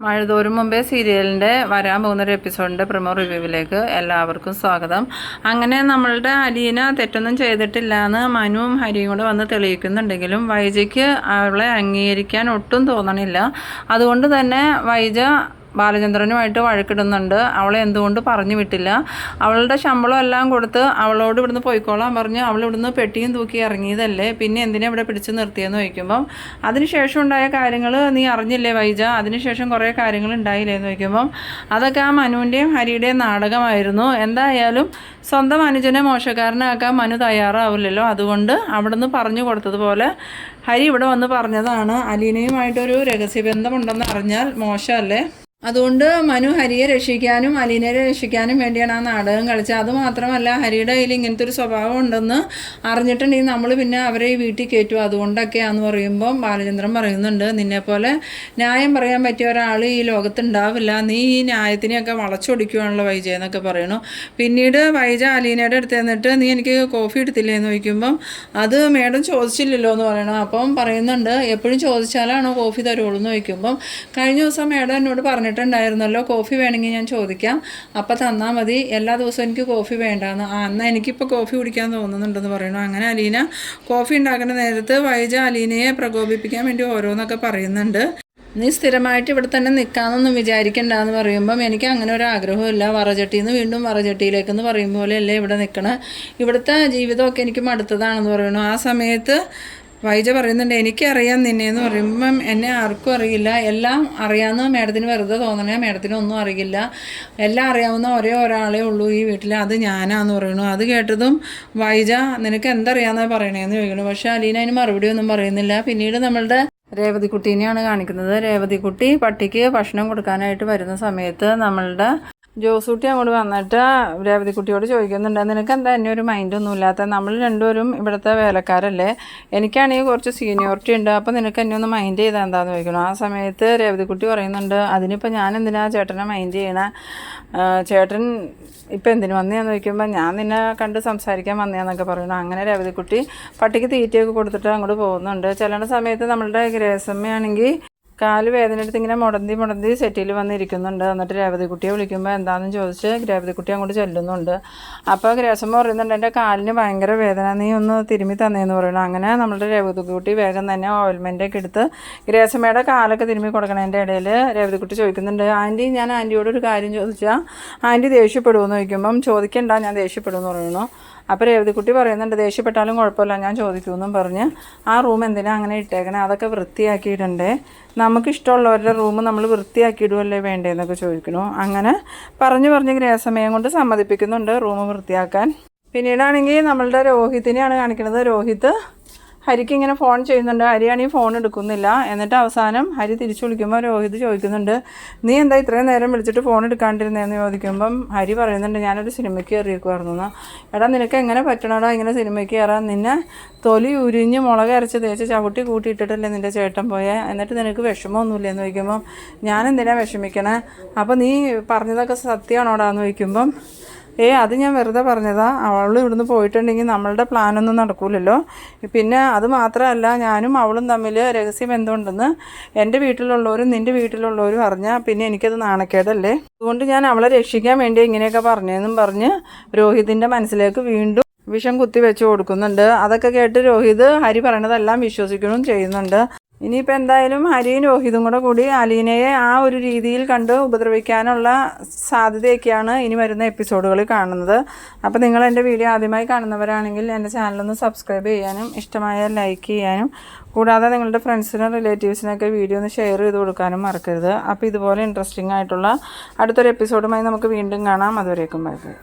മഴതോറും മുമ്പേ സീരിയലിന്റെ വരാൻ പോകുന്നൊരു എപ്പിസോഡിന്റെ പ്രമോ റിവ്യൂവിലേക്ക് എല്ലാവർക്കും സ്വാഗതം. അങ്ങനെ നമ്മളുടെ അലീന തെറ്റൊന്നും ചെയ്തിട്ടില്ല എന്ന് മനുവും ഹരിയും കൂടെ വന്ന് തെളിയിക്കുന്നുണ്ടെങ്കിലും വൈജയ്ക്ക് അവളെ അംഗീകരിക്കാൻ ഒട്ടും തോന്നണില്ല. അതുകൊണ്ട് തന്നെ വൈജ ബാലചന്ദ്രനുമായിട്ട് വഴക്കിടുന്നുണ്ട്. അവളെ എന്തുകൊണ്ട് പറഞ്ഞു വിട്ടില്ല? അവളുടെ ശമ്പളം എല്ലാം കൊടുത്ത് അവളോട് ഇവിടുന്ന് പോയിക്കോളാൻ പറഞ്ഞ് അവൾ ഇവിടുന്ന് പെട്ടിയും തൂക്കി ഇറങ്ങിയതല്ലേ? പിന്നെ എന്തിനാ ഇവിടെ പിടിച്ച് നിർത്തിയെന്ന് ചോദിക്കുമ്പം അതിനുശേഷം ഉണ്ടായ കാര്യങ്ങൾ നീ അറിഞ്ഞില്ലേ വൈജ? അതിനുശേഷം കുറേ കാര്യങ്ങൾ ഉണ്ടായില്ലേ എന്ന് ചോദിക്കുമ്പം അതൊക്കെ ആ മനുവിന്റെയും ഹരിയുടെയും നാടകമായിരുന്നു. എന്തായാലും സ്വന്തം അനുജനെ മോശക്കാരനാക്കാൻ മനു തയ്യാറാവില്ലല്ലോ. അതുകൊണ്ട് അവിടുന്ന് പറഞ്ഞു കൊടുത്തതുപോലെ ഹരി ഇവിടെ വന്ന് പറഞ്ഞതാണ്. അലീനയുമായിട്ടൊരു രഹസ്യബന്ധമുണ്ടെന്ന് അറിഞ്ഞാൽ മോശമല്ലേ? അതുകൊണ്ട് മനു ഹരിയെ രക്ഷിക്കാനും അലീനയെ രക്ഷിക്കാനും വേണ്ടിയാണ് ആ നാടകം കളിച്ചത്. അതുമാത്രമല്ല ഹരിയുടെ കയ്യിൽ ഇങ്ങനത്തെ ഒരു സ്വഭാവം ഉണ്ടെന്ന് അറിഞ്ഞിട്ടുണ്ടെങ്കിൽ നമ്മൾ പിന്നെ അവരെ ഈ വീട്ടിൽ കയറ്റും. അതുകൊണ്ടൊക്കെയാന്ന് പറയുമ്പം ബാലചന്ദ്രൻ പറയുന്നുണ്ട് നിന്നെപ്പോലെ ന്യായം പറയാൻ പറ്റിയ ഒരാൾ ഈ ലോകത്തുണ്ടാവില്ല നീ ഈ ന്യായത്തിനെയൊക്കെ വളച്ചൊടിക്കുകയാണല്ലോ വൈജ എന്നൊക്കെ പറയണു പിന്നീട് വൈജ അലീനയുടെ അടുത്ത് എന്നിട്ട് നീ എനിക്ക് കോഫി എടുത്തില്ലേ എന്ന് ചോദിക്കുമ്പം അത് മേഡം ചോദിച്ചില്ലല്ലോ എന്ന് പറയണം. അപ്പം പറയുന്നുണ്ട് എപ്പോഴും ചോദിച്ചാലാണോ കോഫി തരുള്ളൂ എന്ന് ചോദിക്കുമ്പം കഴിഞ്ഞ ദിവസം മേഡം എന്നോട് പറഞ്ഞിട്ടുണ്ടായിരുന്നല്ലോ കോഫി വേണമെങ്കിൽ ഞാൻ ചോദിക്കാം. അപ്പോൾ തന്നാൽ മതി. എല്ലാ ദിവസവും എനിക്ക് കോഫി വേണ്ടാന്ന്. ആ എന്നാൽ എനിക്കിപ്പോൾ കോഫി കുടിക്കാൻ തോന്നുന്നുണ്ടെന്ന് പറയുന്നു. അങ്ങനെ അലീന കോഫി ഉണ്ടാക്കുന്ന നേരത്ത് വൈജ അലീനയെ പ്രകോപിപ്പിക്കാൻ വേണ്ടി ഓരോന്നൊക്കെ പറയുന്നുണ്ട്. നീ സ്ഥിരമായിട്ട് ഇവിടെ തന്നെ നിൽക്കാമെന്നൊന്നും വിചാരിക്കണ്ട എന്ന് പറയുമ്പം എനിക്ക് അങ്ങനെ ഒരു ആഗ്രഹമില്ല വറചട്ടിയിൽ നിന്ന് വീണ്ടും വറചട്ടിയിലേക്ക് എന്ന് പറയും പോലെയല്ലേ ഇവിടെ നിൽക്കണേ ഇവിടുത്തെ ജീവിതമൊക്കെ എനിക്ക് മടുത്തതാണെന്ന് പറയുന്നു. ആ സമയത്ത് വൈജ പറയുന്നുണ്ട് എനിക്കറിയാം നിന്നെ എന്ന് പറയുമ്പം എന്നെ ആർക്കും അറിയില്ല. എല്ലാം അറിയാവുന്ന മേഡത്തിന് വെറുതെ തോന്നണേ മേഡത്തിന് ഒന്നും അറിയില്ല. എല്ലാം അറിയാവുന്ന ഒരേ ഒരാളേ ഉള്ളൂ ഈ വീട്ടിൽ. അത് ഞാനാന്ന് പറയുന്നു. അത് കേട്ടതും വൈജ നിനക്ക് എന്തറിയാമെന്നാണ് പറയണേന്ന് ചോദിക്കുന്നു. പക്ഷേ അലീന അതിന് മറുപടി ഒന്നും പറയുന്നില്ല. പിന്നീട് നമ്മളുടെ രേവതിക്കുട്ടീനെയാണ് കാണിക്കുന്നത്. രേവതിക്കുട്ടി പട്ടിക്ക് ഭക്ഷണം കൊടുക്കാനായിട്ട് വരുന്ന സമയത്ത് നമ്മളുടെ ജോസൂട്ടി അങ്ങോട്ട് വന്നിട്ട് രേവതിക്കുട്ടിയോട് ചോദിക്കുന്നുണ്ട് നിനക്ക് എന്താ എന്നെ ഒരു മൈൻഡൊന്നും ഇല്ലാത്ത? നമ്മൾ രണ്ടുപേരും ഇവിടുത്തെ വേലക്കാരല്ലേ. എനിക്കാണെങ്കിൽ കുറച്ച് സീനിയോറിറ്റി ഉണ്ട് അപ്പോൾ നിനക്ക് എന്നെ ഒന്ന് മൈൻഡ് ചെയ്താൽ എന്താന്ന് ചോദിക്കണം ആ സമയത്ത് രേവതിക്കുട്ടി പറയുന്നുണ്ട് അതിനിപ്പോൾ ഞാൻ എന്തിനാ ചേട്ടനെ മൈൻഡ് ചെയ്യണ? ചേട്ടൻ ഇപ്പം എന്തിനു വന്നതെന്ന് ചോദിക്കുമ്പോൾ ഞാൻ നിന്നെ കണ്ട് സംസാരിക്കാൻ വന്നതെന്നൊക്കെ പറയുന്നു. അങ്ങനെ രേവതിക്കുട്ടി പട്ടിക്ക് തീറ്റയൊക്കെ കൊടുത്തിട്ട് അങ്ങോട്ട് പോകുന്നുണ്ട്. ചില സമയത്ത് നമ്മളുടെ ഗ്രേസമ്മയാണെങ്കിൽ കാൽ വേദന എടുത്ത് ഇങ്ങനെ മുടന്തി മുടന്തി സെറ്റിൽ വന്നിരിക്കുന്നുണ്ട്. എന്നിട്ട് രേവതിക്കുട്ടിയെ വിളിക്കുമ്പോൾ എന്താണെന്ന് ചോദിച്ച് രേവതിക്കുട്ടി അങ്ങോട്ട് ചെല്ലുന്നുണ്ട്. അപ്പോൾ ഗ്രേസമ്മ പറയുന്നുണ്ട് എന്റെ കാലിന് ഭയങ്കര വേദന. നീ ഒന്ന് തിരുമ്മി തന്നേന്ന് പറയുന്നു. അങ്ങനെ നമ്മുടെ രേവതിക്കുട്ടി വേഗം തന്നെ ഓയിൽമെന്റൊക്കെ എടുത്ത് ഗ്രേസമ്മയുടെ കാലൊക്കെ തിരുമ്മി കൊടുക്കണതിന്റെ ഇടയിൽ രേവതിക്കുട്ടി ചോദിക്കുന്നുണ്ട് ആന്റി ഞാൻ ആന്റിയോട് ഒരു കാര്യം ചോദിച്ചാൽ ആന്റി ദേഷ്യപ്പെടുമെന്ന് ചോദിക്കുമ്പം ചോദിക്കണ്ട ഞാൻ ദേഷ്യപ്പെടുമെന്ന് പറയുന്നു. അപ്പോൾ രേവതിക്കുട്ടി പറയുന്നുണ്ട് ദേഷ്യപ്പെട്ടാലും കുഴപ്പമില്ല ഞാൻ ചോദിക്കുമെന്നും പറഞ്ഞ് ആ റൂം എന്തിനാ അങ്ങനെ ഇട്ടേക്കണേ? അതൊക്കെ വൃത്തിയാക്കിയിട്ടുണ്ട്. നമുക്കിഷ്ടമുള്ളവരുടെ റൂം നമ്മൾ വൃത്തിയാക്കിയിടുമല്ലേ വേണ്ടതെന്നൊക്കെ ചോദിക്കുന്നു അങ്ങനെ പറഞ്ഞു പറഞ്ഞ് ഗ്രഹസമയം കൊണ്ട് സമ്മതിപ്പിക്കുന്നുണ്ട് റൂം വൃത്തിയാക്കാൻ. പിന്നീടാണെങ്കിൽ നമ്മളുടെ രോഹിത്തിനെയാണ് കാണിക്കുന്നത് രോഹിത്ത് ഹരിക്ക് ഇങ്ങനെ ഫോൺ ചെയ്യുന്നുണ്ട്. ഹരിയാണെങ്കിൽ ഫോൺ എടുക്കുന്നില്ല. എന്നിട്ട് അവസാനം ഹരി തിരിച്ചു വിളിക്കുമ്പോൾ രോഹിത് ചോദിക്കുന്നുണ്ട് നീ എന്താ ഇത്രയും നേരം വിളിച്ചിട്ട് ഫോൺ എടുക്കാണ്ടിരുന്നതെന്ന് ചോദിക്കുമ്പം ഹരി പറയുന്നുണ്ട് ഞാനൊരു സിനിമയ്ക്ക് കയറിയേക്കുമായിരുന്നു എടാ നിനക്ക് എങ്ങനെ പറ്റണടാ ഇങ്ങനെ സിനിമയ്ക്ക് കയറാൻ? നിന്നെ തൊലി ഉരിഞ്ഞ് മുളക് അരച്ച് തേച്ച് ചവിട്ടി കൂട്ടിയിട്ടിട്ടല്ലേ നിന്റെ ചേട്ടൻ പോയെ? എന്നിട്ട് നിനക്ക് വിഷമമൊന്നുമില്ല എന്ന് ചോദിക്കുമ്പം ഞാൻ എന്തിനാ വിഷമിക്കണേ? അപ്പോൾ നീ പറഞ്ഞതൊക്കെ സത്യമാണോടാ എന്ന് ചോദിക്കുമ്പം ഏ അത് ഞാൻ വെറുതെ പറഞ്ഞതാ. അവൾ ഇവിടുന്ന് പോയിട്ടുണ്ടെങ്കിൽ നമ്മളുടെ പ്ലാനൊന്നും നടക്കൂലല്ലോ. പിന്നെ അത് മാത്രമല്ല ഞാനും അവളും തമ്മിൽ രഹസ്യം എന്തുണ്ടെന്ന് എന്റെ വീട്ടിലുള്ളവരും നിന്റെ വീട്ടിലുള്ളവരും അറിഞ്ഞാൽ പിന്നെ എനിക്കത് നാണക്കേടല്ലേ? അതുകൊണ്ട് ഞാൻ അവളെ രക്ഷിക്കാൻ വേണ്ടി ഇങ്ങനെയൊക്കെ പറഞ്ഞതെന്നും പറഞ്ഞ് രോഹിതിന്റെ മനസ്സിലേക്ക് വീണ്ടും വിഷം കുത്തി വെച്ച് കൊടുക്കുന്നുണ്ട്. അതൊക്കെ കേട്ട് രോഹിത് ഹരി പറയണതെല്ലാം വിശ്വസിക്കണം ചെയ്യുന്നുണ്ട്. ഇനിയിപ്പോൾ എന്തായാലും ഹരിയും രോഹിതും കൂടെ കൂടി അലീനയെ ആ ഒരു രീതിയിൽ കണ്ട് ഉപദ്രവിക്കാനുള്ള സാധ്യതയൊക്കെയാണ് ഇനി വരുന്ന എപ്പിസോഡുകളിൽ കാണുന്നത്. അപ്പോൾ നിങ്ങൾ എന്റെ വീഡിയോ ആദ്യമായി കാണുന്നവരാണെങ്കിൽ എന്റെ ചാനലൊന്ന് സബ്സ്ക്രൈബ് ചെയ്യാനും ഇഷ്ടമായ ലൈക്ക് ചെയ്യാനും കൂടാതെ നിങ്ങളുടെ ഫ്രണ്ട്സിനും റിലേറ്റീവ്സിനൊക്കെ വീഡിയോ ഒന്ന് ഷെയർ ചെയ്ത് കൊടുക്കാനും മറക്കരുത്. അപ്പോൾ ഇതുപോലെ ഇൻട്രസ്റ്റിംഗ് ആയിട്ടുള്ള അടുത്തൊരു എപ്പിസോഡുമായി നമുക്ക് വീണ്ടും കാണാം. അതുവരേക്കും ബൈ ബൈ